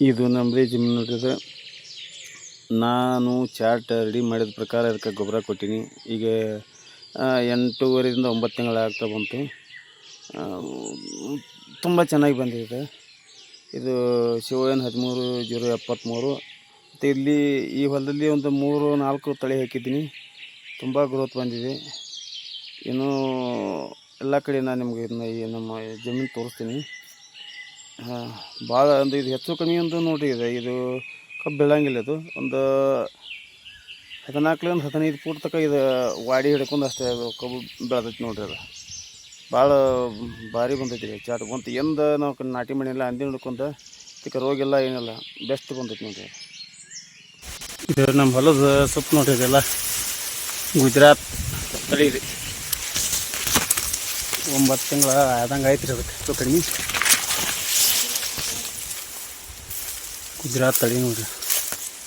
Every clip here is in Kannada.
ಇದು ನಮ್ಮದೇ ಜಮೀನು ನೋಡ್ರಿ ನಾನು ಚಾರ್ಟ್ ರೆಡಿ ಮಾಡಿದ ಪ್ರಕಾರ ಅದಕ್ಕೆ ಗೊಬ್ಬರ ಕೊಟ್ಟೀನಿ. ಈಗ ಎಂಟೂವರೆಯಿಂದ ಒಂಬತ್ತು ತಿಂಗಳು ಆಗ್ತಾ ಬಂತು. ತುಂಬ ಚೆನ್ನಾಗಿ ಬಂದಿದೆ. ಇದು ಶಿವಯನ್ ಹದಿಮೂರು, ಜೀರೋ ಎಪ್ಪತ್ತ್ಮೂರು ಮತ್ತು ಇಲ್ಲಿ ಈ ಹೊಲದಲ್ಲಿ ಒಂದು ಮೂರು, ನಾಲ್ಕು ತಳಿ ಹಾಕಿದ್ದೀನಿ. ತುಂಬ ಗ್ರೋತ್ ಬಂದಿದೆ. ಇನ್ನೂ ಎಲ್ಲ ಕಡೆ ನಾನು ನಿಮಗೆ ಇದನ್ನ ಈ ನಮ್ಮ ಜಮೀನು ತೋರಿಸ್ತೀನಿ. ಹಾಂ ಭಾಳ ಒಂದು ಇದು ಹೆಚ್ಚು ಕಮ್ಮಿ ಒಂದು ನೋಡಿರಿ ಇದು. ಇದು ಕಬ್ಬು ಬೀಳಂಗಿಲ್ಲ ಇದು. ಒಂದು ಹದಿನಾಲ್ಕರಿಂದ ಹದಿನೈದು ಫೂಟ್ ತನಕ ಇದು ವಾಡಿ ಹಿಡ್ಕೊಂಡು ಅಷ್ಟೇ ಅದು ಕಬ್ಬು ಬೆಳೆದೈತಿ ನೋಡಿರಿ ಅದು. ಭಾಳ ಭಾರಿ ಬಂದೈತಿ ರೀ ಚಾಟ್. ಬಂತು ಎಂದ ನಾವು ನಾಟಿ ಮಾಡಿಲ್ಲ ಅಂದಿ ಹಿಡ್ಕೊಂಡು ಇದಕ್ಕೆ ರೋಗ ಇಲ್ಲ, ಏನಿಲ್ಲ. ಬೆಸ್ಟ್ ಬಂದೈತಿ ನೋಡಿರಿ ಇದು ನಮ್ಮ ಹೊಲದ ಸೊಪ್ಪು ನೋಡ್ರಿ ಇದೆಲ್ಲ. ಗುಜರಾತ್ ತಳಿ ರೀ ಒಂಬತ್ತು ತಿಂಗಳ ಆದಂಗೆ ಆಯ್ತು ರೀ ಅದಕ್ಕೆ ಕಡಿಮೆ. ಗುಜರಾತ್ ತಳಿ ನೋಡ್ರಿ.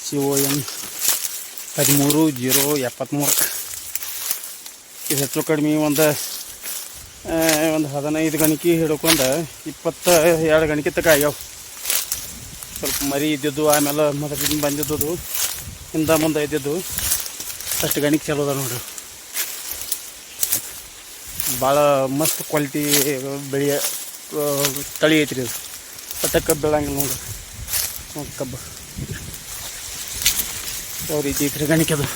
ಸಿ ಓ ಎನ್ ಹದಿಮೂರು ಜೀರೋ ಎಪ್ಪತ್ತ್ಮೂರು ಇದು ಹೆಚ್ಚು ಕಡಿಮೆ ಒಂದು ಒಂದು ಹದಿನೈದು ಗಣಿಕೆ ಹಿಡ್ಕೊಂಡು ಇಪ್ಪತ್ತ ಎರಡು ಗಣಿಕೆ ತಕ ಆಗ್ಯಾವ. ಸ್ವಲ್ಪ ಮರಿ ಇದ್ದಿದ್ದು, ಆಮೇಲೆ ಮೊದಲಿಂದ ಬಂದಿದ್ದು ಹಿಂದೆ ಮುಂದೆ ಇದ್ದಿದ್ದು. ಅಷ್ಟು ಗಣಿಕೆ ಚಲೋ ಅದ ನೋಡ್ರಿ. ಭಾಳ ಮಸ್ತ್ ಕ್ವಾಲಿಟಿ ಬೆಳೆಯ ತಳಿ ಐತ್ರಿ ಅದು ಕಬ್ಬು ಬೆಳಂಗಿಲ್ಲ ನೋಡ್ರಿ. ನೋಡಿ ಕಬ್ಬು ಯಾವ ರೀತಿ ಐತ್ರಿ ಗಣಿಕೆ ಅದು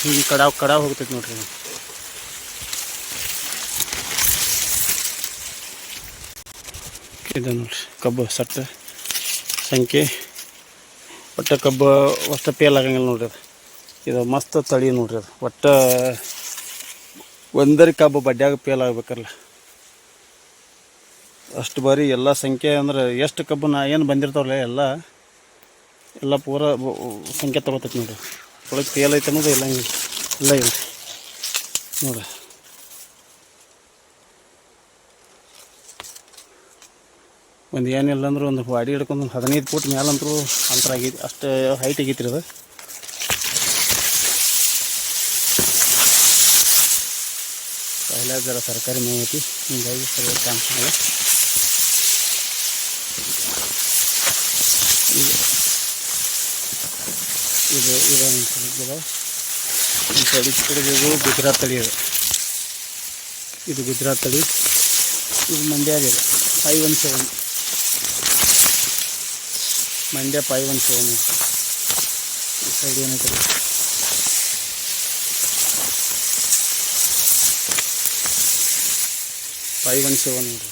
ಹಿಂಗೆ ಕಡಾವ್ ಕಡಾವ್ ಹೋಗ್ತೈತೆ ನೋಡ್ರಿ ಇದು. ನೋಡ್ರಿ, ಕಬ್ಬು ಸಟ್ಟ ಸಂಖ್ಯೆ. ಒಟ್ಟು ಕಬ್ಬು ಅಷ್ಟು ಪೇಲ್ ಆಗಂಗಿಲ್ಲ ನೋಡ್ರಿ ಅದು. ಇದು ಮಸ್ತ್ ತಳಿ ನೋಡ್ರಿ ಅದು. ಒಟ್ಟು ಒಂದರಿ ಕಬ್ಬು ಬಡ್ಡ್ಯಾಗ ಪೇಲ್ ಆಗ್ಬೇಕಲ್ಲ. ಅಷ್ಟು ಬಾರಿ ಎಲ್ಲ ಸಂಖ್ಯೆ ಅಂದ್ರೆ ಎಷ್ಟು ಕಬ್ಬು ನಾ ಏನು ಬಂದಿರ್ತಾವಲ್ಲ ಎಲ್ಲ ಎಲ್ಲ ಪೂರ ಸಂಖ್ಯೆ ತಗೋತೈತಿ ನೋಡ್ರಿ. ಒಳಗೆ ಫೇಲ್ ಐತೆ ಅನ್ನೋದು ಇಲ್ಲ ಇಲ್ಲ ಇಲ್ಲ. ನೋಡ್ರಿ. ಒಂದು ಏನಿಲ್ಲ ಅಂದ್ರೆ ಒಂದು ವಾಡಿ ಹಿಡ್ಕೊಂಡು ಒಂದು ಹದಿನೈದು ಫೂಟ್ ಮೇಲಂತರೂ ಅಂತರ ಆಗೈತಿ ಅಷ್ಟು ಹೈಟ್ ಆಗೈತಿ ರೀ ಅದು. ಪೈಲ ಜರ ಸರ್ಕಾರಿ ಮೇವು ಐತಿ ಹಿಂಗಾಗಿ ಸರಿ ಇದು ಇದು ಇದೊಂದು ಈ ತಳಿ ಗುಜರಾತ್ ತಳಿ ಇದೆ. ಇದು ಗುಜರಾತ್ ತಳಿ. ಇದು ಮಂಡ್ಯ ಇದೆ five one seven Mandya five one seven ಈ ಸೈಡ್ ಏನೈತೆ ಫೈವ್ ಒನ್ ಸೆವೆನ್ ನೋಡ್ರಿ.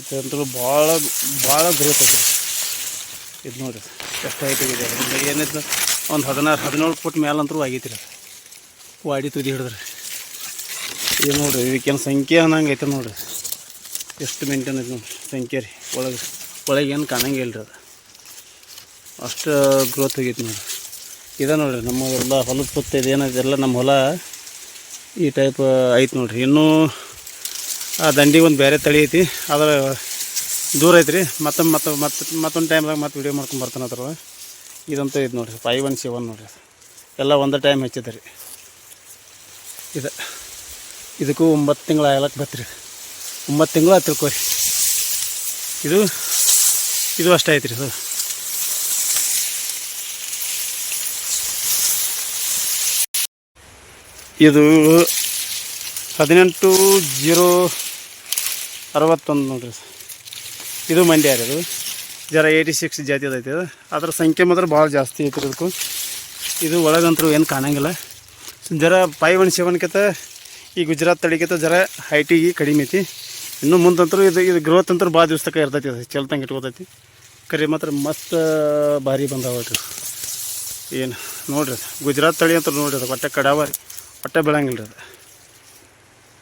ಇದಂತೂ ಭಾಳ ಭಾಳ ಗ್ರೋತ್ ಐತೆ ಇದು ನೋಡಿರಿ ಕಷ್ಟ ಇದು. ಏನೈತೆ ಒಂದು ಹದಿನಾರು, ಹದಿನೇಳು ಫುಟ್ ಮೇಲಂತರೂ ಆಗೈತಿ ರೀ ವಾಡಿ ತುದಿ ಹಿಡಿದ್ರೆ. ಇದು ನೋಡ್ರಿ, ಇದಕ್ಕೇನು ಸಂಖ್ಯೆ ಅನ್ನಂಗೆ ಐತೆ ನೋಡ್ರಿ. ಎಷ್ಟು ಮೇಂಟೈನ್ ಐತೆ ನೋಡ್ರಿ, ಸಂಖ್ಯೆ ರೀ. ಒಳಗೆ ಒಳಗೆ ಏನು ಕಾಣಂಗಿಲ್ಲ ರೀ ಅದು. ಅಷ್ಟು ಗ್ರೋತ್ ಆಗೈತಿ ನೋಡ್ರಿ. ಇದೆ ನೋಡ್ರಿ, ನಮ್ಮ ಎಲ್ಲ ಹೊಲದ ಸುತ್ತ ಇದೇನೈತೆ ಎಲ್ಲ ನಮ್ಮ ಹೊಲ ಈ ಟೈಪ್ ಐತೆ ನೋಡ್ರಿ. ಇನ್ನೂ ಆ ದಂಡಿ ಒಂದು ಬೇರೆ ತಳಿ ಐತಿ ಆದ್ರೆ ದೂರ ಐತ್ರಿ. ಮತ್ತೆ ಮತ್ತೆ ಮತ್ತೆ ಮತ್ತೊಂದು ಟೈಮ್ದಾಗ ಮತ್ತೆ ವಿಡಿಯೋ ಮಾಡ್ಕೊಂಡು ಬರ್ತಾನೆ ಅದ್ರ ಇದಂತೂ ಇದು ನೋಡಿರಿ ಫೈವ್ ಒನ್ ಸೆವೆನ್ ನೋಡ್ರಿ ಅದು. ಎಲ್ಲ ಒಂದೇ ಟೈಮ್ ಹೆಚ್ಚಿದೆ ರೀ. ಇದು, ಇದಕ್ಕೂ ಒಂಬತ್ತು ತಿಂಗಳು ಆಗ್ಲಕ್ಕೆ ಬತ್ರಿ ಒಂಬತ್ತು ತಿಂಗಳು ಆಯ್ತು ತಿಳ್ಕೊರಿ ಇದು ಇದು ಅಷ್ಟೇ ಐತ್ರಿ ಇದು ಇದು ಹದಿನೆಂಟು ಜೀರೋ ಅರವತ್ತೊಂದು ನೋಡ್ರಿ ಇದು ಮಂಡ್ಯ ರೀ ಇದು ಜರ ಏಯ್ಟಿ ಸಿಕ್ಸ್ ಜಾತಿ ಅದೈತಿ ಅದು ಅದರ ಸಂಖ್ಯೆ ಮಾತ್ರ ಭಾಳ ಜಾಸ್ತಿ ಐತಿ ಇದಕ್ಕೂ. ಇದು ಒಳಗಂತರೂ ಏನು ಕಾಣಂಗಿಲ್ಲ. ಜರ ಫೈವ್ ಒನ್ ಈ ಗುಜರಾತ್ ತಳಿಗಿಂತ ಜರ ಹೈಟಿಗೆ ಕಡಿಮೆ ಐತಿ. ಇನ್ನು ಮುಂದಂತರೂ ಇದು ಇದು ಗ್ರೋತ್ ಅಂತರೂ ಭಾಳ ದಿವ್ಸ ಇರ್ತೈತಿ ಅದು ಚೆಲ್ತಂಗೆ ಇಟ್ಕೋತೈತಿ. ಕರಿ ಮಾತ್ರ ಮಸ್ತ್ ಭಾರಿ ಬಂದಾವ ಏನು ನೋಡ್ರಿ ಗುಜರಾತ್ ತಳಿ ಅಂತ ನೋಡ್ರಿ ಅದು ಒಟ್ಟೆ ಕಡಾವ ಹೊಟ್ಟೆ ಬೆಳಂಗಿಲ್ಲ ರೀ ಅದು.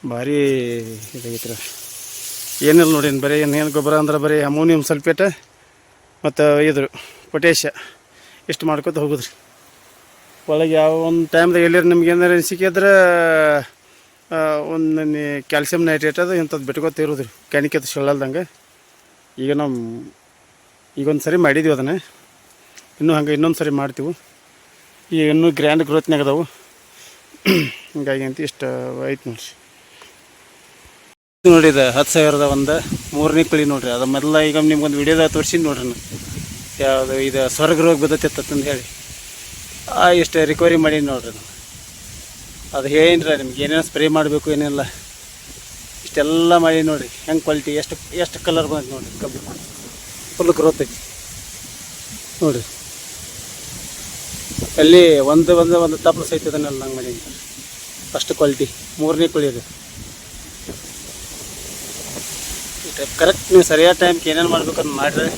ಭಾರಿ ಇದಾಗೈತೆ ರೀ ಏನಿಲ್ಲ ನೋಡಿ ಬರೀ ಏನೇನು ಗೊಬ್ಬರ ಅಂದ್ರೆ ಬರೀ ಅಮೋನಿಯಂ ಸಲ್ಫೇಟ್ ಮತ್ತು ಇದ್ರು ಪೊಟ್ಯಾಷ ಇಷ್ಟು ಮಾಡ್ಕೊತ ಹೋಗುದ್ರಿ. ಒಳಗೆ ಯಾವ ಒಂದು ಟೈಮ್ದಾಗ ಎಲ್ಲಿರು ನಿಮ್ಗೆ ಏನಾರು ಸಿಕ್ಕಿದ್ರೆ ಒಂದು ಕ್ಯಾಲ್ಸಿಯಂ ನೈಟ್ರೇಟ್ ಅದು ಇಂಥದ್ದು ಬಿಟ್ಕೊತ ಇರೋದ್ರಿ. ಅದು ಸೊಳ್ಳಲ್ದಂಗೆ ಈಗ ನಾವು ಈಗ ಒಂದು ಸರಿ ಮಾಡಿದ್ದೀವಿ ಅದನ್ನು. ಇನ್ನೂ ಹಂಗೆ ಇನ್ನೊಂದು ಸರಿ ಮಾಡ್ತೀವಿ. ಈಗ ಇನ್ನೂ ಗ್ರ್ಯಾಂಡ್ ಗ್ರೋತ್ನಾಗ ಅದಾವು. ಹಿಂಗಾಗಿ ಅಂತ ಇಷ್ಟು ಐತೆ ನೋಡ್ರಿ. ನೋಡಿ ಇದು ಹತ್ತು ಸಾವಿರದ ಒಂದು ಮೂರನೇ ಕುಳಿ ನೋಡ್ರಿ. ಅದು ಮೊದಲ ಈಗ ನಿಮ್ಗೊಂದು ವಿಡಿಯೋದಾಗ ತೋರಿಸಿ ನೋಡ್ರಿ ನಾನು. ಯಾವುದು ಇದು ಸ್ವರ್ಗ ರೋಗ ಅಂತ ಹೇಳಿ. ಆ ಇಷ್ಟು ರಿಕವರಿ ಮಾಡಿ ನೋಡ್ರಿ ನಾನು. ಅದು ಹೇಳಿನ್ರಿ ನಿಮ್ಗೆ ಏನೇನು ಸ್ಪ್ರೇ ಮಾಡಬೇಕು ಏನಿಲ್ಲ. ಇಷ್ಟೆಲ್ಲ ಮಾಡಿ ನೋಡಿರಿ. ಹೆಂಗೆ ಕ್ವಾಲಿಟಿ ಎಷ್ಟು ಎಷ್ಟು ಕಲರ್ ಬಂತು ನೋಡಿರಿ. ಕಬ್ಬು. ಫುಲ್ ಗ್ರೋತ್ ಐತಿ. ನೋಡಿರಿ. ಅಲ್ಲಿ ಒಂದು ಒಂದು ಒಂದು ತಪ್ಪಲು ಸಹಿತ ನಂಗೆ ಮಾಡಿ ಅಷ್ಟು ಕ್ವಾಲಿಟಿ ಮೂರನೇ ಕುಳಿ ಅದು. ಕರೆಕ್ಟ್ ನೀವು ಸರಿಯಾದ ಟೈಮ್ಗೆ ಏನೇನು ಮಾಡ್ಬೇಕು ಅಂತ ಮಾಡಿರಿ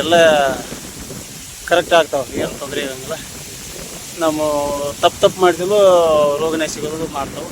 ಎಲ್ಲ ಕರೆಕ್ಟ್ ಆಗ್ತಾವೆ. ಏನು ತೊಂದರೆ ಇರೋಂಗಿಲ್ಲ. ನಾವು ತಪ್ಪು ತಪ್ಪು ಮಾಡ್ತೀವೋ ರೋಗನೇ ಸಿಗೋದು ಮಾಡ್ತಾವೆ.